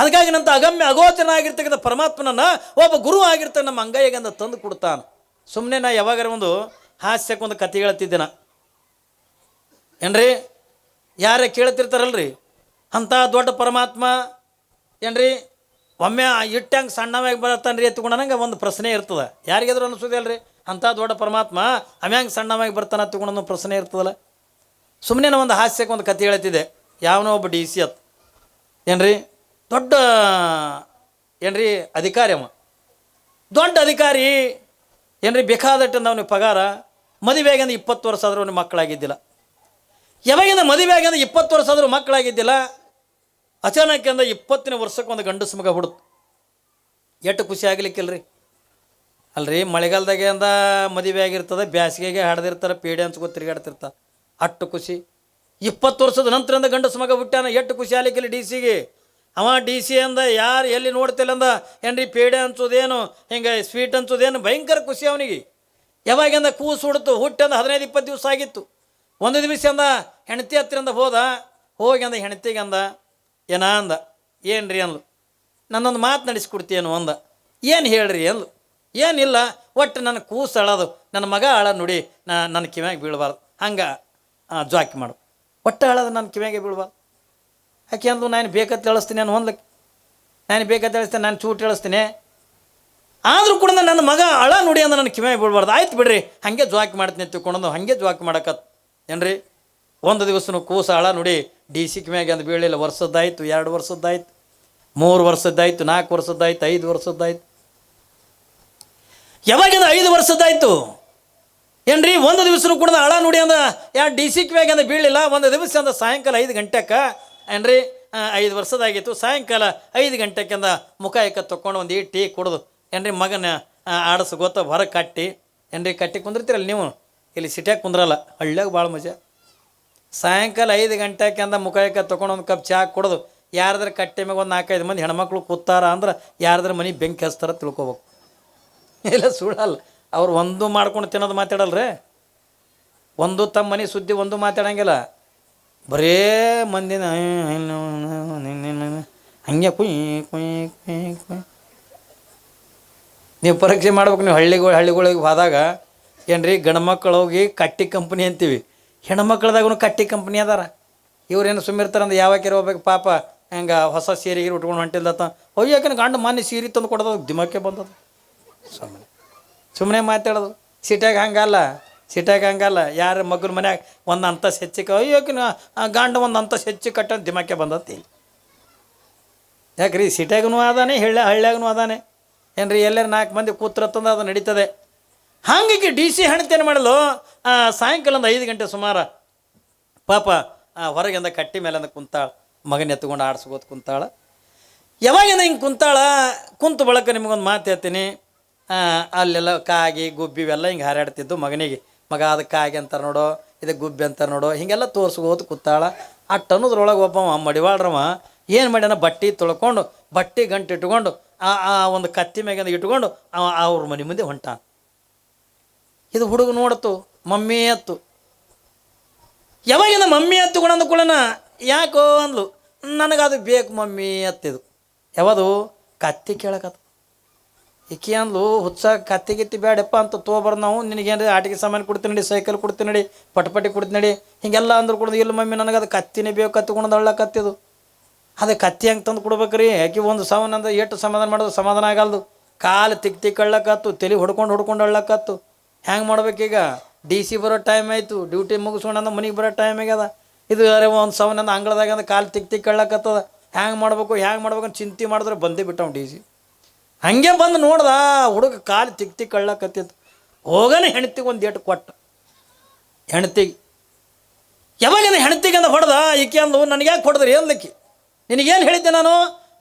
ಅದಕ್ಕಾಗಿ ನಂತ ಅಗಮ್ಯ ಅಗೋಚನ ಆಗಿರ್ತಕ್ಕಂಥ ಪರಮಾತ್ಮನನ್ನ ಒಬ್ಬ ಗುರು ಆಗಿರ್ತಕ್ಕ ನಮ್ಮ ಅಂಗೈಗಂದ ತಂದು ಕೊಡ್ತಾನೆ. ಸುಮ್ಮನೆ ನಾ ಯಾವಾಗಾರ ಒಂದು ಹಾಸ್ಯಕ್ಕೆ ಒಂದು ಕತೆ ಹೇಳ್ತಿದ್ದೆ ನಾ ಏನ್ರಿ? ಯಾರೇ ಕೇಳ್ತಿರ್ತಾರಲ್ರಿ? ಅಂಥ ದೊಡ್ಡ ಪರಮಾತ್ಮ, ಏನ್ರಿ? ಒಮ್ಮೆ ಇಟ್ಟಂಗೆ ಸಣ್ಣವಾಗಿ ಬರ್ತಾನೆ ರೀ ಎತ್ಕೊಂಡಂಗೆ ಒಂದು ಪ್ರಶ್ನೆ ಇರ್ತದೆ. ಯಾರಿಗಾದ್ರೂ ಅನಿಸೋದಿಲ್ರಿ ಅಂಥ ದೊಡ್ಡ ಪರಮಾತ್ಮ ಅಮ್ಯಾಂಗೆ ಸಣ್ಣವಾಗಿ ಬರ್ತಾನೆ ಒಂದು ಪ್ರಶ್ನೆ ಇರ್ತದಲ್ಲ. ಸುಮ್ಮನೆ ಒಂದು ಹಾಸ್ಯಕ್ಕೆ ಒಂದು ಕತೆ ಹೇಳ್ತಿದ್ದೆ. ಯಾವನೋ ಒಬ್ಬ ಡಿ ಸಿ ಅತ್. ಏನ್ರಿ? ದೊಡ್ಡ, ಏನ್ರಿ, ಅಧಿಕಾರಿ ಅವ. ದೊಡ್ಡ ಅಧಿಕಾರಿ, ಏನ್ರಿ, ಬೇಕಾದಟ್ಟಂದ ಅವನಿಗೆ ಪಗಾರ, ಮದುವೆಯಾಗಿಂದ ಇಪ್ಪತ್ತು ವರ್ಷ ಆದರೂ ಅವನಿಗೆ ಮಕ್ಕಳಾಗಿದ್ದಿಲ್ಲ. ಯಾವಾಗಿಂದ ಮದುವೆಯಾಗಿಂದ ಇಪ್ಪತ್ತು ವರ್ಷ ಆದರೂ ಮಕ್ಕಳಾಗಿದ್ದಿಲ್ಲ, ಅಚಾನಕ್ಕಿಂದ ಇಪ್ಪತ್ತನೇ ವರ್ಷಕ್ಕೆ ಒಂದು ಗಂಡಸು ಮಗ ಹುಡುತು ಎಟ್ಟು ಖುಷಿ ಆಗ್ಲಿಕ್ಕಿಲ್ರಿ. ಅಲ್ರಿ, ಮಳೆಗಾಲದಾಗೆ ಅಂದ ಮದುವೆ ಆಗಿರ್ತದೆ ಬ್ಯಾಸಿಗೆಗೆ ಹಾಡ್ದಿರ್ತಾರೆ, ಪೇಡೆ ಅನ್ಸ್ಕೊ ತಿರುಗಾಡ್ತಿರ್ತಾರೆ ಅಷ್ಟು ಖುಷಿ. ಇಪ್ಪತ್ತು ವರ್ಷದ ನಂತರದಿಂದ ಗಂಡಸು ಮಗ ಹುಟ್ಟ್ಯಾನ, ಎಷ್ಟು ಖುಷಿ ಆಗ್ಲಿಕ್ಕಿಲ್ಲ ಡಿ ಸಿಗೆ ಅವ ಡಿ ಸಿ ಅಂದ, ಯಾರು ಎಲ್ಲಿ ನೋಡ್ತಿಲ್ಲ ಅಂದ, ಏನ್ರಿ ಪೇಡೆ ಅನ್ಸೋದೇನು ಹಿಂಗೆ ಸ್ವೀಟ್ ಅನ್ಸೋದೇನು ಭಯಂಕರ ಖುಷಿ ಅವನಿಗೆ. ಯಾವಾಗಿಂದ ಕೂಸು ಹುಡ್ತು ಹುಟ್ಟಂದ ಹದಿನೈದು ಇಪ್ಪತ್ತು ದಿವಸ ಆಗಿತ್ತು. ಒಂದು ದಿವಸ ಅಂದ, ಹೆಂಡತಿ ಹತ್ತಿರಂದ ಹೋದ, ಹೋಗಿ ಅಂದ ಹೆಂಡತಿಗೆ ಅಂದ, ಏನ ಅಂದ, ಏನ್ರಿ ಅಂದ್ಲು. ನನ್ನೊಂದು ಮಾತು ನಡೆಸ್ಕೊಡ್ತೀಯೇನು ಅಂದ. ಏನು ಹೇಳ್ರಿ ಅಂದ್ಲು. ಏನಿಲ್ಲ, ಒಟ್ಟು ನನ್ನ ಕೂಸು ಅಳದು, ನನ್ನ ಮಗ ಆಳ ನೋಡಿ ನನ್ನ ಕಿವ್ಯಾಗೆ ಬೀಳಬಾರ್ದು. ಹಂಗೆ ಜಾಕಿ ಮಾಡು. ಒಟ್ಟು ಅಳದು ನನ್ನ ಕಿವ್ಯಾಗೆ ಬೀಳಬಾರ್ದು. ಅಂದ್ಲು, ನಾನು ಬೇಕಂತ ಹೇಳಿಸ್ತೀನಿ, ನಾನು ಹೊಂದ್ಲಕ್ಕೆ ನಾನು ಬೇಕಂತ ಹೇಳಿಸ್ತೇನೆ, ನಾನು ಚೂಟ್ ಹೇಳಿಸ್ತೀನಿ. ಆದರೂ ಕೂಡ ನನ್ನ ಮಗ ಅಳ ನುಡಿ ಅಂದ್ರೆ ನನ್ನ ಕಿವಿ ಬಿಡ್ಬಾರ್ದು ಆಯ್ತು ಬಿಡ್ರಿ, ಹಾಗೆ ಜ್ವಾಕಿ ಮಾಡ್ತೀನಿ ತಿಳ್ಕೊಂಡು ಹಾಗೆ ಜ್ವಾಕಿ ಮಾಡಕತ್. ಏನ್ರಿ? ಒಂದು ದಿವಸನೂ ಕೂಸ ಅಳ ನುಡಿ ಡಿ ಸಿ ಮ್ಯಾಗೆ ಅಂದು ಬೀಳಿಲ್ಲ. ವರ್ಷದ್ದಾಯ್ತು, ಎರಡು ವರ್ಷದ್ದಾಯ್ತು, ಮೂರು ವರ್ಷದ್ದಾಯ್ತು, ನಾಲ್ಕು ವರ್ಷದ್ದಾಯ್ತು, ಐದು ವರ್ಷದ್ದಾಯ್ತು. ಯಾವಾಗಿಂದ ಐದು ವರ್ಷದ್ದಾಯ್ತು? ಏನ್ರಿ? ಒಂದು ದಿವಸನೂ ಕೂಡ ಅಳ ನುಡಿ ಅಂದ್ರೆ ಯಾರು ಡಿ ಸಿ ಕಿವ್ಯಾಗ ಅಂದ್ರೆ ಬೀಳಿಲ್ಲ. ಒಂದು ದಿವಸ ಅಂದ ಸಾಯಂಕಾಲ ಐದು ಗಂಟೆಗೆ ಏನ್ರಿ? ಐದು ವರ್ಷದಾಗಿತ್ತು ಸಾಯಂಕಾಲ ಐದು ಗಂಟೆಕಿಂದ ಮುಖ ಏಕ ತೊಗೊಂಡು ಒಂದು ಈ ಟೀ ಕುಡ್ದು, ಏನ್ರಿ ಮಗನ ಆಡಸು ಗೊತ್ತ ಹೊರ ಕಟ್ಟಿ, ಏನ್ರಿ ಕಟ್ಟಿ ಕುಂದಿರ್ತೀರಲ್ಲ ನೀವು? ಇಲ್ಲಿ ಸಿಟ್ಯಾಗ ಕುಂದ್ರಲ್ಲ, ಹಳ್ಳಿಯಾಗ ಭಾಳ ಮಜಾ. ಸಾಯಂಕಾಲ ಐದು ಗಂಟೆಕಿಂದ ಮುಖ ಏಕ ತೊಗೊಂಡು ಒಂದು ಕಪ್ ಚಹಾ ಕುಡ್ದು, ಯಾರ್ದಾರ ಕಟ್ಟೆ ಮ್ಯಾಗ ಒಂದು ನಾಲ್ಕೈದು ಮಂದಿ ಹೆಣ್ಮಕ್ಳು ಕೂತಾರ ಅಂದ್ರೆ ಯಾರ್ದಾರ ಮನೆ ಬೆಂಕಿ ಹಚ್ತಾರ ತಿಳ್ಕೊಬೇಕು. ಇಲ್ಲ ಸುಳ್ಳಲ್ಲ, ಅವ್ರು ಒಂದು ಮಾಡ್ಕೊಂಡು ತಿನ್ನೋದು ಮಾತಾಡಲ್ರಿ. ಒಂದು ತಮ್ಮ ಮನೆ ಸುದ್ದಿ ಒಂದು ಮಾತಾಡಂಗಿಲ್ಲ. ಬರೇ ಮಂದಿನ, ಹಂಗೆ ಕುಯ್ ಕುಯ್ ಕುಯ್ ಕುಯ್. ನೀವು ಪರೀಕ್ಷೆ ಮಾಡ್ಬೇಕು, ನೀವು ಹಳ್ಳಿಗಳು ಹಳ್ಳಿಗಳಿಗೆ ಹೋದಾಗ, ಏನ್ರಿ ಗಂಡ್ಮಕ್ಳು ಹೋಗಿ ಕಟ್ಟಿ ಕಂಪ್ನಿ ಅಂತೀವಿ. ಹೆಣ್ಮಕ್ಳದಾಗೂ ಕಟ್ಟಿ ಕಂಪ್ನಿ ಅದಾರ. ಇವ್ರೇನು ಸುಮ್ಮಿರ್ತಾರೆ ಅಂದ್ರೆ ಯಾವಾಗ ಹೋಗ್ಬೇಕು, ಪಾಪ, ಹಂಗೆ ಹೊಸ ಸೀರೆ ಉಟ್ಕೊಂಡು ಹೊಂಟಿಲ್ಲತ್ತ. ಒಯ್ಯಾಕನ ಗಂಡು ಮಾನ್ಯ ಸೀರೆ ತಂದು ಕೊಡೋದು, ದಿಮಕ್ಕೆ ಬಂದದ ಸುಮ್ಮನೆ ಸುಮ್ಮನೆ ಮಾತಾಡೋದು. ಸಿಟ್ಯಾಗ ಹಂಗಲ್ಲ. ಸಿಟ್ಯಾಗ ಹಂಗಲ್ಲ. ಯಾರ ಮಗನ ಮನ್ಯಾಗ ಒಂದು ಅಂತಸ್ ಹೆಚ್ಚಿಗೆ ಅಯ್ಯೋಕಿನ ಗಂಡ ಒಂದು ಅಂತಸ್ ಹೆಚ್ಚು ಕಟ್ಟ ದಿಮಾಕೆ ಬಂದತ್ತಿ ಯಾಕ್ರಿ? ಸಿಟ್ಯಾಗೂ ಅದಾನೆ ಹಳ್ಳ ಹಳ್ಳ್ಯಾಗೂ ಅದಾನೆ ಏನ್ರಿ, ಎಲ್ಲರ ನಾಲ್ಕು ಮಂದಿ ಕೂತ್ರತ್ತಂದ ಅದು ನಡೀತದೆ. ಹಾಗಾಗಿ ಡಿ ಸಿ ಹೆಣ್ತೇನು ಮಾಡಲು? ಸಾಯಂಕಾಲ ಒಂದು ಐದು ಗಂಟೆ ಸುಮಾರು ಪಾಪ ಹೊರಗಿಂದ ಕಟ್ಟಿ ಮೇಲಿಂದ ಕುಂತಾಳ. ಮಗನ ಎತ್ಕೊಂಡು ಆಡಿಸ್ಬೋದು ಕುಂತಾಳ. ಯಾವಾಗಿಂದ ಹಿಂಗೆ ಕುಂತಾಳ? ಕುಂತು ಬಳಕ ನಿಮಗೊಂದು ಮಾತು ಹೇಳ್ತೀನಿ. ಅಲ್ಲೆಲ್ಲ ಕಾಗಿ, ಗುಬ್ಬಿ ಇವೆಲ್ಲ ಹಿಂಗೆ ಹಾರಾಡ್ತಿದ್ದು ಮಗನಿಗೆ. ಮಗ ಅದಕ್ಕೆ ಕಾಗಿ ಅಂತಾರೆ ನೋಡು, ಇದು ಗುಬ್ಬಿ ಅಂತಾರೆ ನೋಡು, ಹೀಗೆಲ್ಲ ತೋರಿಸ್ಕೋತ ಕೂತಾಳ. ಆ ಟನ್ನದ್ರೊಳಗೆ ಒಬ್ಬ ಮಡಿವಾಳ್ರವ, ಏನು ಮಾಡ್ಯಾನ? ಬಟ್ಟೆ ತೊಳ್ಕೊಂಡು, ಬಟ್ಟೆ ಗಂಟು ಇಟ್ಕೊಂಡು, ಆ ಆ ಒಂದು ಕತ್ತಿ ಮ್ಯಾಗಿಂದ ಇಟ್ಕೊಂಡು ಅವ ಅವ್ರ ಮನೆ ಮುಂದೆ ಹೊಂಟಾನ ಇದು ಹುಡುಗ ನೋಡತ್ತು, ಮಮ್ಮಿ ಅತ್ತು. ಯಾವಾಗಿಂದ ಮಮ್ಮಿ ಅತ್ತು ಕೂಡ ಅಂದ್ಕೊಳ್ಳೋಣ ಯಾಕೋ ಅಂದ್ಲು. ನನಗದು ಬೇಕು ಮಮ್ಮಿ ಅತ್ತಿದು. ಯಾವುದು? ಕತ್ತಿ ಕೇಳಕತ್ತ. ಈಕಿ ಅಂದ್ಲು ಹುಚ್ಚ ಕತ್ತಿ ಗಿತ್ತಿ ಬೇಡಪ್ಪ ಅಂತ ತೊಗೊಬಾರ ನಾವು. ನಿನಗೇನು ಆಟಿಕೆ ಸಾಮಾನು ಕೊಡ್ತೀನಿ ನಡಿ, ಸೈಕಲ್ ಕೊಡ್ತೀನಿ ನಡಿ, ಪಟಪಟಿ ಕೊಡ್ತೀನಿ ನಡಿ. ಹೀಗೆಲ್ಲ ಅಂದ್ರೆ ಕೊಡೋದು ಇಲ್ಲ ಮಮ್ಮಿ, ನನಗೆ ಅದು ಕತ್ತಿನೇ ಬೇಕು, ಕತ್ತಿ ಅಳ್ಳ ಕತ್ತಿದು ಅದು. ಕತ್ತಿ ಹೆಂಗೆ ತಂದು ಕೊಡ್ಬೇಕ್ರಿ? ಯಾಕೆ ಒಂದು ಸಾಮಾನು ಅಂದ್ರೆ ಎಷ್ಟು ಸಮಾಧಾನ ಮಾಡೋದು ಸಮಾಧಾನ ಆಗಲ್ದು. ಕಾಲು ತಿಕ್ ತಿಕ್ ಅಳ್ಳಕತ್ತು, ತಲೆ ಹೊಡ್ಕೊಂಡು ಹೊಡ್ಕೊಂಡು ಅಳ್ಳಕತ್ತು. ಹೆಂಗೆ ಮಾಡ್ಬೇಕೀಗ ಡಿ ಸಿ ಬರೋ ಟೈಮ್ ಆಯಿತು ಡ್ಯೂಟಿ ಮುಗಿಸ್ಕೊಂಡು ಮನೆಗೆ ಬರೋ ಟೈಮ್ ಆಗ್ಯದ. ಇದು ಅರೆ ಒಂದು ಸವನಂದ ಅಂಗಳದಾಗ ಅಂದ್ರೆ ಕಾಲು ತಿಕ್ ತಿಕ್ ಅಳ್ಳಕತ್ತದ. ಹ್ಯಾಂಗೆ ಮಾಡ್ಬೇಕು ಹ್ಯಾಂಗೆ ಮಾಡ್ಬೇಕು ಅಂತ ಚಿಂತೆ ಮಾಡಿದ್ರೆ ಬಂದೇ ಬಿಟ್ಟವ್ ಡಿ ಸಿ. ಹಂಗೆ ಬಂದು ನೋಡ್ದ, ಹುಡುಗ ಕಾಲು ತಿಕ್ ತಿಕ್ ಕಳ್ಳಕತ್ತಿತ್ತು ಹೋಗನೆ ಹೆಣ್ತಿಗೆ ಒಂದು ಏಟು ಕೊಟ್ಟ. ಹೆಣ್ತಿಗೆ ಯಾವಾಗಿನ ಹೆಣ್ತಿಗೆ ಅಂದ ಹೊಡೆದ, ಈಕೆ ಅಂದು, ನನಗೆ ಯಾಕೆ ಹೊಡೆದ್ರಿ? ಅಂದಕ್ಕೆ ನಿನಗೇನು ಹೇಳಿದ್ದೆ ನಾನು?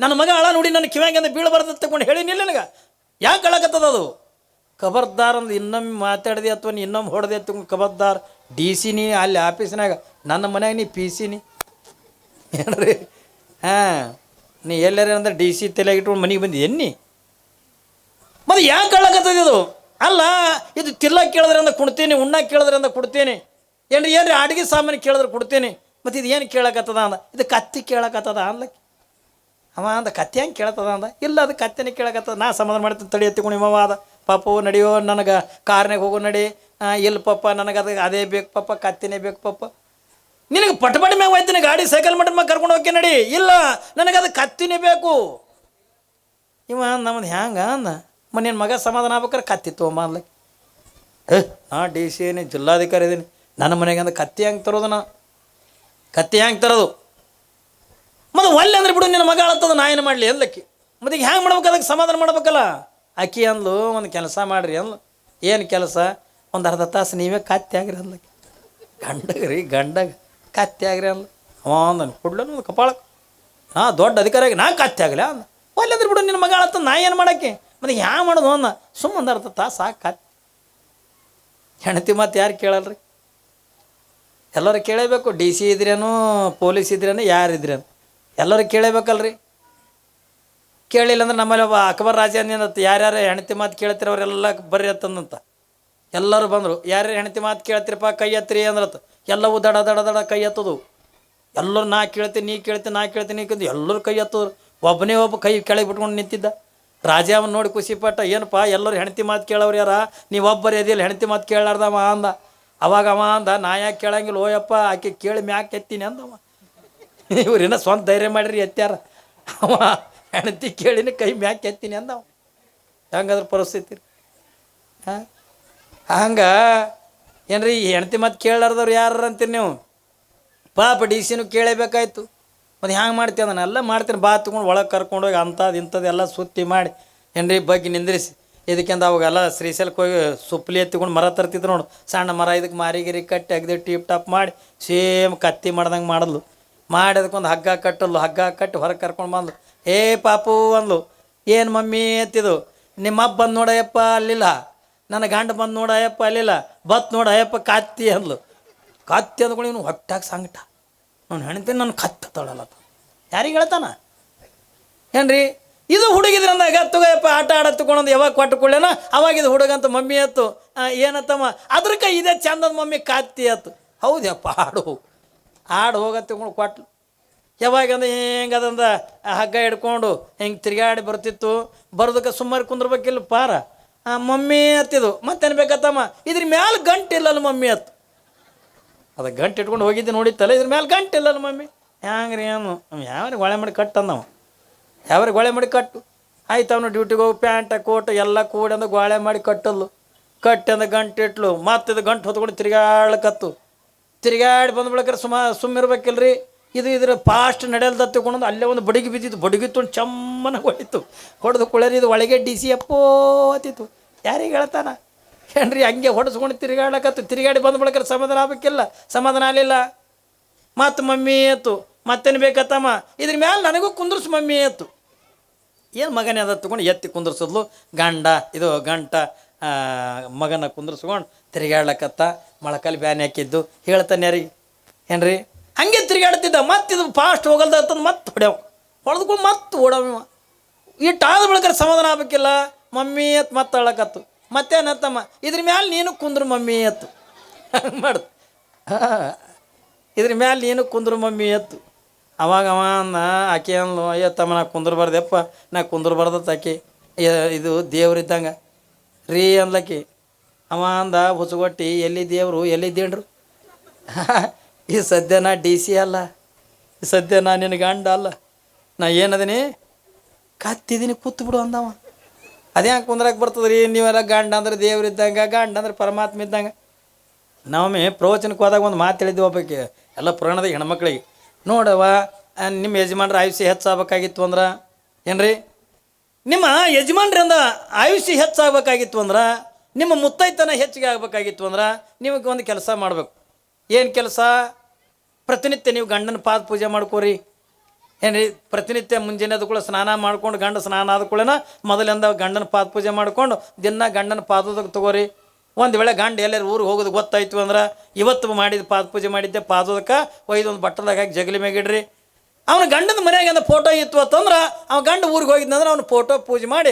ನನ್ನ ಮಗ ಅಳ ನೋಡಿ ನನ್ನ ಕಿವ್ಯಾಗಿಂದ ಬೀಳಬಾರ್ದು ತಗೊಂಡು ಹೇಳಿನಿಲ್ಲ ನನಗೆ. ಯಾಕೆ ಕಳ್ಳಕತ್ತದ ಅದು? ಖಬರ್ದಾರ್ ಅಂದ್ ಇನ್ನೊಮ್ಮೆ ಮಾತಾಡಿದೆ ಅಥವಾ ನೀ ಇನ್ನೊಮ್ಮೆ ಹೊಡೆದೆ ತಗೊಂಡು ಖಬರ್ದಾರ್ ಡಿ ಸಿ ನೀ, ಅಲ್ಲಿ ಆಫೀಸ್ನಾಗ. ನನ್ನ ಮನೆಯಾಗ ನೀ ಪಿ ಸಿ ನೀ. ಏನ್ರಿ? ಹಾಂ, ನೀ ಎಲ್ಲಾರ ಅಂದ್ರೆ ಡಿ ಸಿ ತಲೆಯಾಗ ಇಟ್ಕೊಂಡು ಮನೆಗೆ ಬಂದಿ ಎನ್ನಿ ಮತ್ತೆ ಯಾಕೆ ಕಳ್ಳಕತ್ತದ ಇದು ಅಲ್ಲ, ಇದು ತಿಲ್ಲ ಕೇಳಿದ್ರೆ ಅಂದ್ರೆ ಕೊಡ್ತೀನಿ, ಉಣ್ಣ ಕೇಳಿದ್ರೆ ಅಂದ್ರೆ ಕೊಡ್ತೀನಿ. ಏನ್ರಿ ಏನ್ರಿ, ಅಡುಗೆ ಸಾಮಾನು ಕೇಳಿದ್ರೆ ಕೊಡ್ತೀನಿ. ಮತ್ತು ಇದು ಏನು ಕೇಳಕತ್ತದ ಅಂದ? ಇದು ಕತ್ತಿ ಕೇಳಕತ್ತದ ಅನ್ಲಕ್ಕೆ ಅವ ಅಂದ, ಕತ್ತೆ ಹೆಂಗೆ ಕೇಳತ್ತದ ಅಂದ? ಇಲ್ಲ, ಅದು ಕತ್ತೆನೇ ಕೇಳಕತ್ತದ. ನಾ ಸಮಾಧಾನ ಮಾಡ್ತೀನಿ, ತಡಿ ಎತ್ತಿಕೊಂಡು ನಿಮ್ಮವ ಅದ. ಪಾಪು ನಡೆಯೋ ನನಗೆ ಕಾರ್ನಾಗ ಹೋಗೋ, ನಡಿ. ಇಲ್ಲಿ ಇಲ್ಲ ಪಪ್ಪ ನನಗೆ ಅದು, ಅದೇ ಬೇಕು ಪಪ್ಪ ಕತ್ತಿನೇ ಬೇಕು ಪಪ್ಪ ನಿನಗೆ ಪಟಪಟ ಮ್ಯಾಗ ಹೋಯ್ತೀನಿ ಗಾಡಿ ಸೈಕಲ್ ಮಟ್ಟ ಮ್ಯಾಗ ಕರ್ಕೊಂಡು ಹೋಗಿ ನಡಿ. ಇಲ್ಲ, ನನಗೆ ಅದು ಕತ್ತಿನೇ ಬೇಕು. ಇವ ನಮ್ಮದು ಹ್ಯಾಂಗ ಅಂದ? ಮನೇನ ಮಗ ಸಮಾಧಾನ ಆಗ್ಬೇಕಾರೆ ಕತ್ತಿತ್ತು ಅನ್ಲಕ್ಕೆ ಏ ನಾ ಡಿ ಸಿ ಏನೇ ಜಿಲ್ಲಾಧಿಕಾರಿ ಇದ್ದೀನಿ ನನ್ನ ಮನೆಗೆ ಅಂದ್ರೆ ಕತ್ತಿ ಹೆಂಗೆ ತರೋದು ನಾ? ಕತ್ತಿ ಹೆಂಗೆ ತರೋದು? ಮತ್ತು ಒಲ್ಲೆ ಅಂದ್ರೆ ಬಿಡು ನಿನ್ನ ಮಗ ಅಳತ್ತದ ನಾ ಏನು ಮಾಡಲಿ ಅಂದ್ಲಕ್ಕಿ. ಮತ್ತೆ ಈಗ ಹ್ಯಾಂಗೆ ಮಾಡ್ಬೇಕು ಅದಕ್ಕೆ ಸಮಾಧಾನ ಮಾಡ್ಬೇಕಲ್ಲ? ಅಕ್ಕಿ ಅಂದ್ಲು ಒಂದು ಕೆಲಸ ಮಾಡಿರಿ ಅಂದ್ಲು. ಏನು ಕೆಲಸ? ಒಂದು ಅರ್ಧ ತಾಸು ನೀವೇ ಕತ್ತಿ ಆಗ್ರಿ ಅಂದ್ಲಕ್ಕಿ. ಗಂಡಗ ರೀ ಗಂಡಗ ಕತ್ತಿ ಆಗ್ರಿ ಅಂದ್ಲು. ಅವ ಅಂದನು ಕೊಡ್ಲನು ಒಂದು ಕಪಾಳಕ್ಕೆ ನಾ ದೊಡ್ಡ ಅಧಿಕಾರಿ ನಾ ಕತ್ತಿ ಆಗಲಿ ಅಂದ ಒಲ್ಲೆ ಅಂದ್ರೆ ಬಿಡು ನಿನ್ನ ಮಗ ಅಳತ್ತ ನಾ ಏನು ಮಾಡಕ್ಕೆ ಮತ್ತೆ ಯಾ ಮಾಡೋದು ಅನ್ನ? ಸುಮ್ಮನೆ ಅರ್ಥ ತಾಸು ಸಾಕು? ಹೆಂಡತಿ ಮತ್ತು ಯಾರು ಕೇಳಲ್ರಿ? ಎಲ್ಲರೂ ಕೇಳಬೇಕು. ಡಿ ಸಿ ಇದ್ರೇನು, ಪೊಲೀಸ್ ಇದ್ರೇನು, ಯಾರು ಇದ್ರೇನು? ಎಲ್ಲರೂ ಕೇಳಬೇಕಲ್ರಿ? ಕೇಳಿಲ್ಲ ಅಂದ್ರೆ ನಮ್ಮಲ್ಲಿ ಒಬ್ಬ ಅಕ್ಬರ್ ರಾಜ ಅಂದಿನತ್ತ ಯಾರ್ಯಾರು ಹೆಂಡತಿ ಮಾತು ಕೇಳ್ತೀರ ಅವರೆಲ್ಲ ಬರ್ರಿ ಅತ್ತಂದಂತ ಎಲ್ಲರೂ ಬಂದರು. ಯಾರ್ಯಾರು ಹೆಂಡತಿ ಮಾತು ಕೇಳ್ತೀರಪ್ಪ, ಕೈ ಎತ್ತಿರಿ ಅಂದ್ರತ್ತ ಎಲ್ಲವೂ ದಡ ದಡ ದಡ ಕೈ ಎತ್ತದು. ಎಲ್ಲರೂ ನಾ ಕೇಳ್ತೀನಿ, ನೀ ಕೇಳ್ತೀನಿ ನಾ ಕೇಳ್ತೀನಿ ನೀ ಕೇಳ್ತೀನಿ ಎಲ್ಲರೂ ಕೈ ಎತ್ತದ್ರು. ಒಬ್ಬನೇ ಒಬ್ಬ ಕೈ ಕೆಳಗೆ ಬಿಟ್ಕೊಂಡು ನಿಂತಿದ್ದ. ರಾಜ ಅವನ್ ನೋಡಿ ಖುಷಿಪಟ್ಟ ಏನಪ್ಪ, ಎಲ್ಲರೂ ಹೆಂಡತಿ ಮಾತು ಕೇಳೋರು ಯಾರ? ನೀವೊಬ್ಬರು ಎದಿಲ್ಲ ಹೆಂಡತಿ ಮಾತು ಕೇಳಾರ್ದವ ಅಂದ. ಅವಾಗ ಅವ ಅಂದ, ನಾ ಯಾಕೆ ಕೇಳಂಗಿಲ್ಲ, ಓಯಪ್ಪ, ಆಕೆ ಕೇಳಿ ಮ್ಯಾಕೆ ಎತ್ತೀನಿ ಅಂದವ ಇವ್ರಿನ ಸ್ವಂತ ಧೈರ್ಯ ಮಾಡಿರಿ ಎತ್ತ್ಯಾರ. ಅವ ಹೆಂಡತಿ ಕೇಳಿನ ಕೈ ಮ್ಯಾಕೆ ಎತ್ತೀನಿ ಅಂದವ ಹೆಂಗದ್ರ ಪರಿಸ್ಥಿತಿ ಹಾಂ ಹಂಗೆ ಏನ್ರಿ ಹೆಂಡತಿ ಮಾತು ಕೇಳಾರ್ದವ್ರು ಯಾರು ಅಂತೀರಿ ನೀವು? ಪಾಪ ಡಿ ಸಿನೂ ಕೇಳಬೇಕಾಯ್ತು ಮತ್ತು ಹ್ಯಾಂಗೆ ಮಾಡ್ತೀವಿ ಅದನ್ನು ಎಲ್ಲ ಮಾಡ್ತೀನಿ. ಬಾ ತಗೊಂಡು ಒಳಗೆ ಕರ್ಕೊಂಡೋಗಿ ಅಂಥದ್ದು ಇಂಥದ್ದು ಎಲ್ಲ ಸುತ್ತಿ ಮಾಡಿ ಏನ್ರಿ ಬಗ್ಗೆ ನಿಂದ್ರಿಸಿ. ಇದಕ್ಕಿಂತ ಅವಾಗೆಲ್ಲ ಶ್ರೀಶೈಲಕ್ಕೆ ಹೋಗಿ ಸುಪ್ಲಿ ಎತ್ತಿಕೊಂಡು ಮರ ತರ್ತಿದ್ರು ನೋಡು. ಸಣ್ಣ ಮರ ಇದಕ್ಕೆ ಮಾರಿಗಿರಿ ಕಟ್ಟಿ ಅಗದಿ ಟೀಪ್ ಟಾಪ್ ಮಾಡಿ ಸೇಮ್ ಕತ್ತಿ ಮಾಡ್ದಂಗೆ ಮಾಡಿದ್ಲು. ಮಾಡಿ ಅದಕ್ಕೊಂದು ಹಗ್ಗ ಕಟ್ಟಲು ಹಗ್ಗ ಕಟ್ಟಿ ಹೊರಗೆ ಕರ್ಕೊಂಡು ಬಂದ್ಲು. ಏ ಪಾಪು ಅಂದ್ಲು. ಏನು ಮಮ್ಮಿ ಎತ್ತಿದು ನಿಮ್ಮ ಅಪ್ಪ ಬಂದು ನೋಡಯ್ಯಪ್ಪ ಅಲ್ಲಿಲ್ಲ. ನನ್ನ ಗಂಡ ಬಂದು ನೋಡಯ್ಯಪ್ಪ ಅಲ್ಲಿಲ್ಲ. ಬತ್ ನೋಡಯ್ಯಪ್ಪ ಕತ್ತಿ ಅಂದ್ಲು. ಕತ್ತಿ ಅಂದ್ಕೊಂಡು ಇವನು ಹೊಟ್ಟಾಗ ಸಂಕಟ ಅವ್ನು ಹೆಣ್ತೀನಿ ನನ್ನ ಕತ್ತ ತೊಳಲ್ಲ ಯಾರಿಗೆ ಹೇಳ್ತಾನ? ಏನ್ರಿ? ಇದು ಹುಡುಗಿದ್ರಿಂದ ತಗೋಯಪ್ಪ ಆಟ ಆಡ ತಗೊಂಡು ಯಾವಾಗ ಕೊಟ್ಟು ಕೊಳ್ಳೇನ ಅವಾಗ ಇದು ಹುಡುಗಂತ ಮಮ್ಮಿ ಆಯ್ತು. ಏನತ್ತಮ್ಮ? ಅದ್ರ ಕೈ ಇದೇ ಚಂದದ ಮಮ್ಮಿ ಕಾತ್ತಿ ಆಯ್ತು. ಹೌದಪ್ಪ ಆಡು ಹಾಡು ಹೋಗ. ತಗೊಂಡು ಕೊಟ್ಲು. ಯಾವಾಗಂದ ಹೆಂಗದಂದ ಹಗ್ಗ ಹಿಡ್ಕೊಂಡು ಹೆಂಗೆ ತಿರುಗಾಡಿ ಬರ್ತಿತ್ತು. ಬರೋದಕ್ಕೆ ಸುಮಾರು ಕುಂದ್ರಬೇಕಿಲ್ಲ ಪಾರ. ಮಮ್ಮಿ ಅತ್ತಿದು ಮತ್ತೇನು ಬೇಕತ್ತಮ್ಮ? ಇದ್ರ ಮ್ಯಾಲ ಗಂಟಿಲ್ಲಲ್ಲ ಮಮ್ಮಿ ಅತ್ತು ಅದು ಗಂಟು ಇಟ್ಕೊಂಡು ಹೋಗಿದ್ದೆ ನೋಡಿತ್ತಲ್ಲ ಇದ್ರ ಮೇಲೆ ಗಂಟು ಇಲ್ಲಲ್ಲ ಮಮ್ಮಿ. ಹ್ಯಾಂಗ್ರಿ ಏನು ಯಾವ್ರಿಗೆ ಗೊಳೆ ಮಾಡಿ ಕಟ್ಟು ಅಂದವ? ಯಾವ್ರಿಗೆ ಗೊಳೆ ಮಾಡಿ ಕಟ್ಟು? ಆಯ್ತು ಅವನು ಡ್ಯೂಟಿಗೆ ಹೋಗಿ ಪ್ಯಾಂಟ, ಕೋಟ್ ಎಲ್ಲ ಕೂಡಿ ಅಂದ್ರೆ ಗೋಳೆ ಮಾಡಿ ಕಟ್ಟಲ್ಲು. ಕಟ್ಟಿ ಅಂದ ಗಂಟು ಇಟ್ಲು. ಮತ್ತಿದು ಗಂಟು ಹೊತ್ಕೊಂಡು ತಿರುಗಾಡ್ಲಕತ್ತು ತಿರುಗಾಡಿ ಬಂದ್ಬಿಡಕ್ರೆ ಸುಮ ಸುಮ್ಮಿರ್ಬೇಕಿಲ್ರಿ ಇದು ಇದ್ರ ಫಾಸ್ಟ್ ನಡೆಯಲ್ದ ತಗೊಂಡು ಅಲ್ಲೇ ಒಂದು ಬಡಿಗೆ ಬಿದ್ದಿತ್ತು. ಬಡಿಗೆ ತೊಗೊಂಡು ಚಮ್ಮನ ಹೊಡಿತು. ಹೊಡೆದು ಕುಳರಿ ಇದು ಒಳಗೆ ಡಿ ಸಿ ಅಪ್ಪೋ ಅತ್ತಿತ್ತು ಯಾರಿಗೆ ಹೇಳ್ತಾನ? ಏನ್ರಿ ಹಂಗೆ ಹೊಡೆಸ್ಕೊಂಡು ತಿರುಗಾಡಕತ್ತು. ತಿರುಗಾಡಿ ಬಂದ ಬಳಿಕ ಸಮಾಧಾನ ಆಗಬೇಕಿಲ್ಲ. ಸಮಾಧಾನ ಆಗಲಿಲ್ಲ. ಮತ್ತು ಮಮ್ಮಿ ಏತು? ಮತ್ತೇನು ಬೇಕತ್ತಮ್ಮ? ಇದ್ರ ಮೇಲೆ ನನಗೂ ಕುಂದ್ರಸು ಮಮ್ಮಿ ಏತು. ಏನು ಮಗನೇ ಅದ ತಗೊಂಡು ಎತ್ತಿ ಕುಂದ್ರಸಿದ್ಲು? ಗಂಡ, ಇದು ಗಂಟ ಮಗನ ಕುಂದ್ರಸ್ಕೊಂಡು ತಿರುಗಾಡ್ಲಕತ್ತ. ಮೊಳಕಾಲು ಬ್ಯಾನೆ ಹಾಕಿದ್ದು. ಹೇಳ್ತಾನೆ ರೀ ಏನ್ರಿ? ಹಂಗೆ ತಿರುಗಾಡ್ತಿದ್ದ. ಇದು ಫಾಸ್ಟ್ ಹೋಗಲ್ದ ಮತ್ತೆ ಹೊಡ್ಯಾವ. ಹೊಡೆದ್ಕೊಂಡು ಮತ್ತೆ ಓಡವ ಇಟ್ಟಾದ ಬಳಿಕ ಸಮಾಧಾನ ಆಗಬೇಕಿಲ್ಲ. ಮಮ್ಮಿ ಅತ್ ಮತ್ತೆ ಅಳಕತ್ತು ಮತ್ತೇನತ್ತಮ್ಮ ಇದ್ರ ಮ್ಯಾಲೆ ನೀನು ಕುಂದ್ರು ಮಮ್ಮಿ ಎತ್ತು. ಹಂಗೆ ಮಾಡು ಇದ್ರ ಮ್ಯಾಲೆ ನೀನು ಕುಂದ್ರು ಮಮ್ಮಿ ಎತ್ತು. ಅವಾಗ ಅವ ನಾ ಆಕೆ ಅಂದ್ಲು ಅಯ್ಯೋ ತಮ್ಮ ನಾ ಕುಂದ್ರಬಾರ್ದಪ್ಪ ನಾ ಕುಂದ್ರಬಾರ್ದತ್ತ ಆಕೆ. ಇದು ದೇವ್ರಿದ್ದಂಗೆ ರೀ ಅಂದ್ಲಕ್ಕಿ ಅವ ಅಂದ ಹುಸುಗೊಟ್ಟಿ ಎಲ್ಲಿ ದೇವರು ಎಲ್ಲಿ ದೇಣ್ರು ಈ ಸದ್ಯ ನಾ ಡಿ ಸಿ ಅಲ್ಲ. ಈ ಸದ್ಯ ನಾ ನಿನ್ನ ಗಂಡ ಅಲ್ಲ. ನಾ ಏನದೀನಿ? ಕತ್ತಿದ್ದೀನಿ ಕೂತ್ಬಿಡು ಅಂದವ ಅದೇ ಕುಂದ್ರಕ್ಕೆ ಬರ್ತದೆ ನೀವೆಲ್ಲ ಗಂಡ ಅಂದ್ರೆ ದೇವರಿದ್ದಂಗೆ ಗಂಡ ಅಂದ್ರೆ ಪರಮಾತ್ಮ ಇದ್ದಂಗೆ. ನಾವೊಮ್ಮೆ ಪ್ರವಚನಕ್ಕೆ ಹೋದಾಗ ಒಂದು ಮಾತು ಹೇಳಿದ್ವಿ ಒಬ್ಬಕ್ಕೆ ಎಲ್ಲ ಪುರಾಣದ ಹೆಣ್ಮಕ್ಳಿಗೆ. ನೋಡವ್ವ ಆ, ನಿಮ್ಮ ಯಜಮಾನ್ರ ಆಯುಷ್ಯ ಹೆಚ್ಚಾಗಬೇಕಾಗಿತ್ತು ಅಂದ್ರೆ ಏನ್ರಿ? ನಿಮ್ಮ ಯಜಮಾನ್ರಿಂದ ಆಯುಷ್ಯ ಹೆಚ್ಚಾಗಬೇಕಾಗಿತ್ತು ಅಂದ್ರೆ ನಿಮ್ಮ ಮುತ್ತೈತನ ಹೆಚ್ಚಿಗೆ ಆಗಬೇಕಾಗಿತ್ತು ಅಂದ್ರೆ ನಿಮಗೆ ಒಂದು ಕೆಲಸ ಮಾಡಬೇಕು. ಏನು ಕೆಲಸ? ಪ್ರತಿನಿತ್ಯ ನೀವು ಗಂಡನ ಪಾದ ಪೂಜೆ ಮಾಡ್ಕೋರಿ. ಏನ್ರಿ ಪ್ರತಿನಿತ್ಯ ಮುಂಜಾನೆದ ಕೂಡ ಸ್ನಾನ ಮಾಡ್ಕೊಂಡು ಗಂಡ ಸ್ನಾನ ಆದ ಕೂಡಲೇ ಮೊದಲಿಂದ ಗಂಡನ ಪಾದ ಪೂಜೆ ಮಾಡ್ಕೊಂಡು ದಿನ ಗಂಡನ ಪಾದದಾಗ ತಗೋರಿ. ಒಂದು ವೇಳೆ ಗಂಡ ಎಲ್ಲರೂ ಊರಿಗೆ ಹೋಗೋದು ಗೊತ್ತಾಯ್ತು ಅಂದ್ರೆ ಇವತ್ತು ಮಾಡಿದ ಪಾದ ಪೂಜೆ ಮಾಡಿದ್ದೆ, ಪಾದೋದಕ್ಕೆ ಒಯ್ದೊಂದು ಬಟ್ಟದಾಗ ಹಾಕಿ ಜಗಲಿ ಮೇಗಿಡ್ರಿ ಅವನ ಗಂಡನ ಮನ್ಯಾಗ ಫೋಟೋ ಇತ್ತು ಅಂತಂದ್ರೆ ಅವ ಗಂಡ ಊರಿಗೆ ಹೋಗಿದ್ದಂದ್ರೆ ಅವ್ನ ಫೋಟೋ ಪೂಜೆ ಮಾಡಿ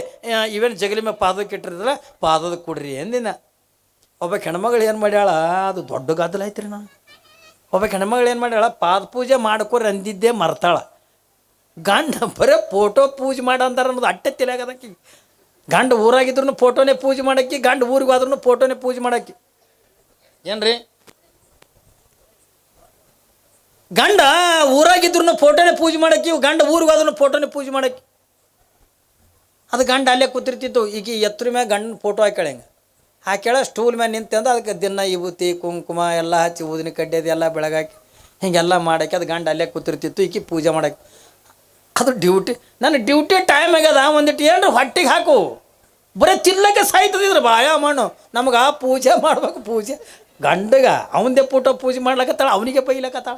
ಇವೇನು ಜಗಲಿ ಮೇಲೆ ಪಾದಕ್ಕೆ ಇಟ್ಟಿರ್ತಾರೆ ಪಾದದ ಕೊಡ್ರಿ ಎಂದಿನ ಒಬ್ಬ ಕೆಣಮಗಳು ಏನು ಮಾಡ್ಯಾಳ, ಅದು ದೊಡ್ಡ ಗದ್ದಲ ಐತ್ರಿ ನಾನು ಒಬ್ಬ ಕೆಣಮಗಳು ಏನು ಮಾಡ್ಯಾಳ ಪಾದ ಪೂಜೆ ಮಾಡ್ಕೊರಿ ಅಂದಿದ್ದೇ ಮರ್ತಾಳ. ಗಂಡ ಬರೇ ಫೋಟೋ ಪೂಜೆ ಮಾಡ ಅಂದಾರ ಅನ್ನೋದು ಅಟ್ಟೆ ತಿಳಿಯಾಗದಕ್ಕೆ ಗಂಡ ಊರಾಗಿದ್ರು ಫೋಟೋನೇ ಪೂಜೆ ಮಾಡಕ್ಕೆ ಗಂಡ ಊರಿಗೆ ಹೋದ್ರೂ ಫೋಟೋನೇ ಪೂಜೆ ಮಾಡಕ್ಕೆ. ಏನ್ರಿ? ಗಂಡ ಊರಾಗಿದ್ರು ಫೋಟೋನೇ ಪೂಜೆ ಮಾಡಕ್ಕೆ ಇವ್ ಗಂಡ ಊರಿಗೆ ಹೋದ್ರೂ ಫೋಟೋನೇ ಪೂಜೆ ಮಾಡಕ್ಕೆ. ಅದು ಗಂಡ ಅಲ್ಲೇ ಕೂತಿರ್ತಿತ್ತು. ಈಗ ಎತ್ತರ ಮ್ಯಾಗ ಗಂಡನ ಫೋಟೋ ಹಾಕ್ಯಳ ಹೆಂಗೆ. ಹಾಕ್ಯಾಳ ಸ್ಟೂಲ್ ಮ್ಯಾಗ ನಿಂತಂದು ಅದಕ್ಕೆ ದಿನ ವಿಭೂತಿ, ಕುಂಕುಮ ಎಲ್ಲ ಹಚ್ಚಿ ಊದಿನ ಕಡ್ಡಿ ಎಲ್ಲ ಬೆಳಗಾಕಿ, ಹಿಂಗೆಲ್ಲ ಮಾಡಕ್ಕೆ ಅದು ಗಂಡ ಅಲ್ಲೇ ಕೂತಿರ್ತಿತ್ತು. ಈಕಿ ಪೂಜೆ ಮಾಡಕ್ಕೆ. ಅದು ಡ್ಯೂಟಿ ನನ್ನ ಡ್ಯೂಟಿ ಟೈಮ್ ಆಗ್ಯದ ಒಂದಿಟ್ಟು ಏನು ಹೊಟ್ಟಿಗೆ ಹಾಕು. ಬರೀ ತಿನ್ನಕ್ಕೆ ಸಾಯ್ತದಿದ್ರು ಬಾಯ ಮಣ್ಣು. ನಮಗೆ ಆ ಪೂಜೆ ಮಾಡ್ಬೇಕು, ಪೂಜೆ. ಗಂಡಗ ಅವನದೇ ಫೋಟೋ ಪೂಜೆ ಮಾಡ್ಲಕತ್ತಾಳ, ಅವನಿಗೆ ಪೈಲಕತ್ತಾಳ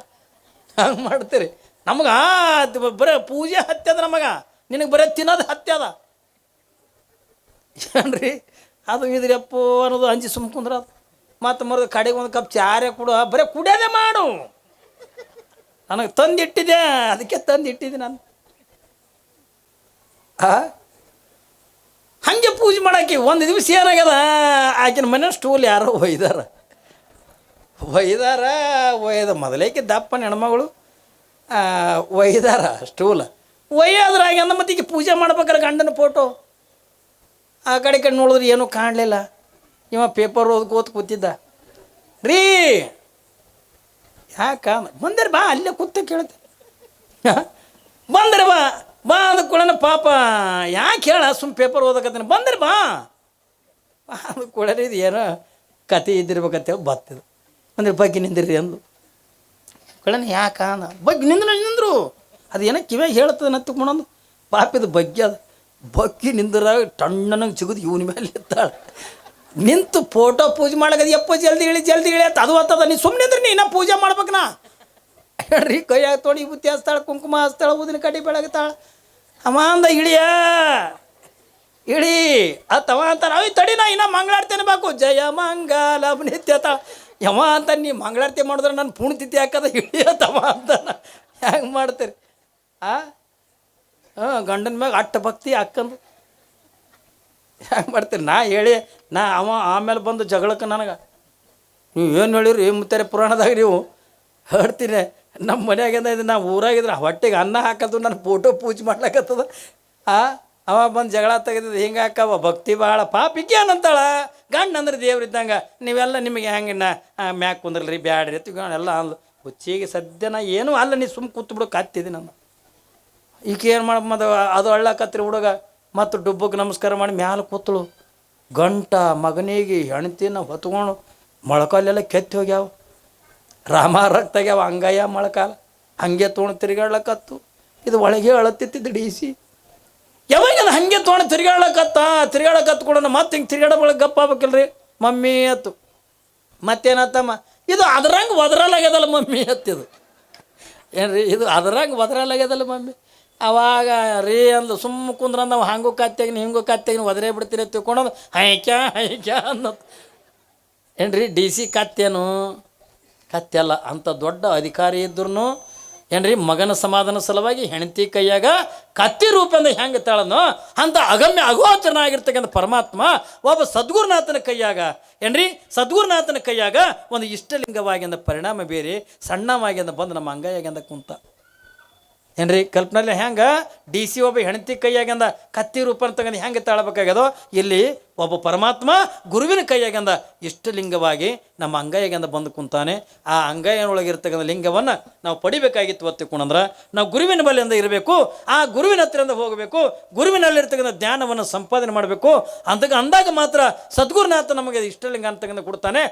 ಹಂಗೆ ಮಾಡ್ತೀರಿ. ನಮ್ಗೆ ಆ ಬರೀ ಪೂಜೆ ಹತ್ಯದ ನಮಗೆ. ನಿನಗೆ ಬರೀ ತಿನ್ನೋದು ಹತ್ಯದ ಏನ್ರಿ? ಅದು ಇದ್ರಪ್ಪ ಅನ್ನೋದು ಅಂಜಿ ಸುಮ್ಕುಂದ್ರ ಮತ್ತೆ ಮತ್ತು ಮರದ ಕಡೆಗೆ ಒಂದು ಕಪ್ ಚಾರೆ ಕೊಡು, ಬರೀ ಕುಡಿಯೋದೇ ಮಾಡು. ನನಗೆ ತಂದಿಟ್ಟಿದೆ ಅದಕ್ಕೆ ತಂದಿಟ್ಟಿದ್ದೆ ನಾನು. ಹಂಗೆ ಪೂಜೆ ಮಾಡಾಕಿ ಒಂದು ದಿವಸ ಏನಾಗ್ಯದ? ಆಕಿನ ಮನೆ ಸ್ಟೂಲ್ ಯಾರೋ ಒಯ್ದಾರ. ಒಯ್ದಾರ, ಒಯ್ದ ಮೊದಲೇಕೆ ದಪ್ಪನ ಹೆಣ್ಮಗಳು ಒಯ್ದಾರ ಸ್ಟೂಲ್ ಒಯ್ಯೋದ್ರಾಗ್ಯಂದ ಮತ್ತೆ ಈಗ ಪೂಜೆ ಮಾಡ್ಬೇಕಾರೆ ಗಂಡನ ಫೋಟೋ ಆ ಕಡೆ ಕಡೆ ನೋಡಿದ್ರೆ ಏನೂ ಕಾಣಲಿಲ್ಲ. ಇವ ಪೇಪರ್ ಓದ್ಕೋತ ಕೂತಿದ್ದ. ರೀ, ಯಾಕ? ಬಂದರೆ ಬಾ, ಅಲ್ಲೇ ಕೂತ ಕೇಳ್ತೆ ಬಂದರೆ ಬಾ ಬಾ ಅಂದ ಕೂಡನ ಪಾಪ, ಯಾಕೆ ಹೇಳ? ಸುಮ್ಮ ಪೇಪರ್ ಓದಕತ್ತೀನಿ. ಬಂದ್ರಿ ಬಾ. ಅದು ಕೊಡರಿ ಇದು ಏನೋ ಕತೆ ಇದ್ದಿರ್ಬೇಕಂತೇಳಿ ಬತ್ತಿದು ಅಂದ್ರೆ ಬಗ್ಗೆ ನಿಂದಿರಿ ಅಂದು. ಕಳನ ಯಾಕ ಅಂದ? ಬಗ್ಗೆ ನಿಂದ್ರು, ನಿಂದರು. ಅದು ಏನೋ ಕಿವ್ಯಾಗ ಹೇಳ್ತದೆ ನತ್ತಕೊಂಡೊಂದು ಪಾಪಿದ ಬಗ್ಗೆ ಅದು. ಬಗ್ಗಿ ನಿಂದ್ರ ಟಣ್ಣನಂಗೆ ಸಿಗುದು ಇವನ ಮೇಲೆ ಇದ್ದಾಳೆ. ನಿಂತು ಫೋಟೋ ಪೂಜೆ ಮಾಡಕದ ಎಪ್ಪ ಜಲ್ದಿ ಇಳಿ ಜಲ್ದಿ ಅಂತ ಅದು ಹತ್ತದ ನೀ ಸುಮ್ಮನೆ ಅಂದ್ರೆ ನೀ ಪೂಜೆ ಮಾಡ್ಬೇಕು ನಾ. ಹೇಳ್ರಿ, ಕೈಯಾಗ ಈ ಬುತ್ತಿ ಹಚ್ತಾಳ, ಕುಂಕುಮ ಹಚ್ತಾಳೆ, ಊದಿನ ಕಡ್ಡಿ ಬೆಳಗ್ತಾಳ. ಅಮ್ಮ ಅಂದ ಇಳಿಯ. ಇಳಿ. ಅತ್ತವ ಅಂತಾರ ಅವ್ ತಡಿ ನಾ ಇನ್ನ ಮಂಗಳಾಡ್ತೇನೆ ಬಾಕು. ಜಯ ಮಂಗಲ ನಿತ್ಯ ತ. ಯಮ ಅಂತ ನೀ ಮಂಗಳಾರತಿ ಮಾಡಿದ್ರೆ ನನ್ನ ಪುಣ್ಯತಿಥಿ ಹಾಕದ ಇಳಿಯತ್ತವ ಅಂತ ಹೆಂಗೆ ಮಾಡ್ತೀರಿ? ಆ? ಹಾಂ, ಗಂಡನ ಮ್ಯಾಗ ಅಟ್ಟ ಭಕ್ತಿ ಅಕ್ಕಂದು ಹೆಂಗೆ ಮಾಡ್ತೀರಿ? ನಾ ಹೇಳಿ, ನಾ ಅವ ಆಮೇಲೆ ಬಂದು ಜಗಳಕ್ಕೆ ನನಗೆ. ನೀವು ಏನು ಹೇಳಿರಿ? ಮುತ್ತಾರೆ ಪುರಾಣದಾಗ ನೀವು ಹೇಳ್ತೀನಿ ನಮ್ಮ ಮನ್ಯಾಗಿಂದ ಇದು? ನಾವು ಊರಾಗಿದ್ರೆ ಹೊಟ್ಟೆಗೆ ಅನ್ನ ಹಾಕದ್ದು ನನ್ನ ಫೋಟೋ ಪೂಜೆ ಮಾಡ್ಲಕತ್ತದ. ಆ, ಅವ ಬಂದು ಜಗಳ ತೆಗೆದಿದ್ದು ಹಿಂಗೆ ಹಾಕವ, ಭಕ್ತಿ ಭಾಳ ಪಾಪಿಗೆ ಅಂತಾಳ ಗಂಡ ಅಂದ್ರೆ ದೇವ್ರಿದ್ದಂಗೆ ನೀವೆಲ್ಲ ನಿಮಗೆ ಹೆಂಗೆ ನಾ ಮ್ಯಾಕ್ ಕುಂದ್ರಲ್ರಿ, ಬ್ಯಾಡ್ರಿ ಅಂತ ಎಲ್ಲ ಅಂದ್ಲು. ಹುಚ್ಚಿಗೆ ಸದ್ಯ ನಾ ಏನೂ ಅಲ್ಲ, ನೀ ಸುಮ್ಮ ಕೂತು ಬಿಡು ಕತ್ತಿದ್ದೆ ನಾನು ಈಕೆ ಏನು ಮಾಡ ಮದ, ಅದು ಅಳ್ಳಕತ್ರಿ ಹುಡುಗ. ಮತ್ತು ಡುಬ್ಬಕ್ಕೆ ನಮಸ್ಕಾರ ಮಾಡಿ ಮ್ಯಾಲೆ ಕೂತಳು. ಗಂಟ ಮಗನಿಗೆ ಹೆಣ್ತಿನ ಹೊತ್ಕೊಂಡು ಮೊಳಕಲ್ಲೆಲ್ಲ ಕೆತ್ತಿ ಹೋಗ್ಯಾವ. ರಾಮ ರಕ್ತಾಗ್ಯಾವ ಅಂಗಯ್ಯ ಮೊಳಕಾಲ. ಹಂಗೆ ತೋಣ ತಿರುಗಾಡ್ಲಕತ್ತು. ಇದು ಒಳಗೆ ಅಳತ್ತಿತ್ತಿದ್ದು ಡಿ ಸಿ. ಯಾವಾಗ ಅದು ಹಂಗೆ ತೋಣ ತಿರುಗಾಡ್ಲಕತ್ತ? ತಿರುಗಾಡಕತ್ತು ಕೂಡ ಮತ್ತೆ ಹಿಂಗೆ ತಿರುಗಾಡ ಬಳಗ ಗಪ್ಪ ಮಮ್ಮಿ ಅತ್ತು. ಮತ್ತೇನತ್ತಮ್ಮ? ಇದು ಅದ್ರಂಗೆ ಒದರಲಾಗ್ಯದಲ್ಲ ಮಮ್ಮಿ ಅತ್ತಿದು ಏನ್ರಿ, ಇದು ಅದ್ರಂಗೆ ಒದರಲಾಗ್ಯದಲ್ಲ ಮಮ್ಮಿ? ಅವಾಗ ರೀ ಅಂದು ಸುಮ್ಮ ಕುಂದ್ರ ನಾವು ಹಂಗೂ ಕತ್ತೆಗಿನ ಹಿಂಗೂ ಕತ್ತೆಗಿನ ಒದರೇ ಬಿಡ್ತೀರ ತಿಳ್ಕೊಳೋದು ಹೈಕ್ಯಾ ಹೈಕ್ಯಾ ಅನ್ನೋದು. ಏನ್ರಿ, ಡಿ ಸಿ ಕತ್ತೇನು ಕತ್ತೆಲ್ಲ ಅಂಥ ದೊಡ್ಡ ಅಧಿಕಾರಿ ಇದ್ರೂ ಏನ್ರಿ ಮಗನ ಸಮಾಧಾನ ಸಲುವಾಗಿ ಹೆಂಡತಿ ಕೈಯಾಗ ಕತ್ತಿ ರೂಪದಿಂದ ಹೆಂಗೆ ತಾಳನೋ ಅಂಥ ಅಗಮ್ಯ ಅಗೋಚರನಾಗಿರ್ತಕ್ಕಂಥ ಪರಮಾತ್ಮ ಒಬ್ಬ ಸದ್ಗುರುನಾಥನ ಕೈಯಾಗ, ಏನ್ರಿ? ಸದ್ಗುರುನಾಥನ ಕೈಯಾಗ ಒಂದು ಇಷ್ಟಲಿಂಗವಾಗಿಂದ ಪರಿಣಾಮ ಬೇರೆ ಸಣ್ಣವಾಗಿಂದ ಬಂದು ನಮ್ಮ ಅಂಗೈಯಾಗಿಂದ ಕುಂತ. ಏನ್ರಿ, ಕಲ್ಪನಲ್ಲಿ ಹೆಂಗೆ? ಡಿ ಸಿ ಒಬ್ಬ ಹೆಣತಿ ಕೈಯಾಗಂದ ಕತ್ತಿ ರೂಪ ತಗೊಂಡು ಹೆಂಗೆ ತಾಳ್ಬೇಕಾಗ್ಯದೋ? ಇಲ್ಲಿ ಒಬ್ಬ ಪರಮಾತ್ಮ ಗುರುವಿನ ಕೈಯಾಗಿಂದ ಇಷ್ಟಲಿಂಗವಾಗಿ ನಮ್ಮ ಅಂಗೈಯಾಗಿಂದ ಬಂದು ಕುಂತಾನೆ. ಆ ಅಂಗಯ್ಯನೊಳಗಿರ್ತಕ್ಕಂಥ ಲಿಂಗವನ್ನು ನಾವು ಪಡಿಬೇಕಾಗಿತ್ತು ಒತ್ತಿಕೊಂಡ್ರೆ ನಾವು ಗುರುವಿನ ಬಲೆಯಿಂದ ಇರಬೇಕು, ಆ ಗುರುವಿನ ಹತ್ತಿರದಿಂದ ಹೋಗಬೇಕು, ಗುರುವಿನಲ್ಲಿರ್ತಕ್ಕಂಥ ಜ್ಞಾನವನ್ನು ಸಂಪಾದನೆ ಮಾಡಬೇಕು. ಅಂತ ಅಂದಾಗ ಮಾತ್ರ ಸದ್ಗುರುನಾಥ ನಮಗೆ ಇಷ್ಟಲಿಂಗ ಅಂತಕ್ಕಂಥ ಕೊಡ್ತಾನೆ.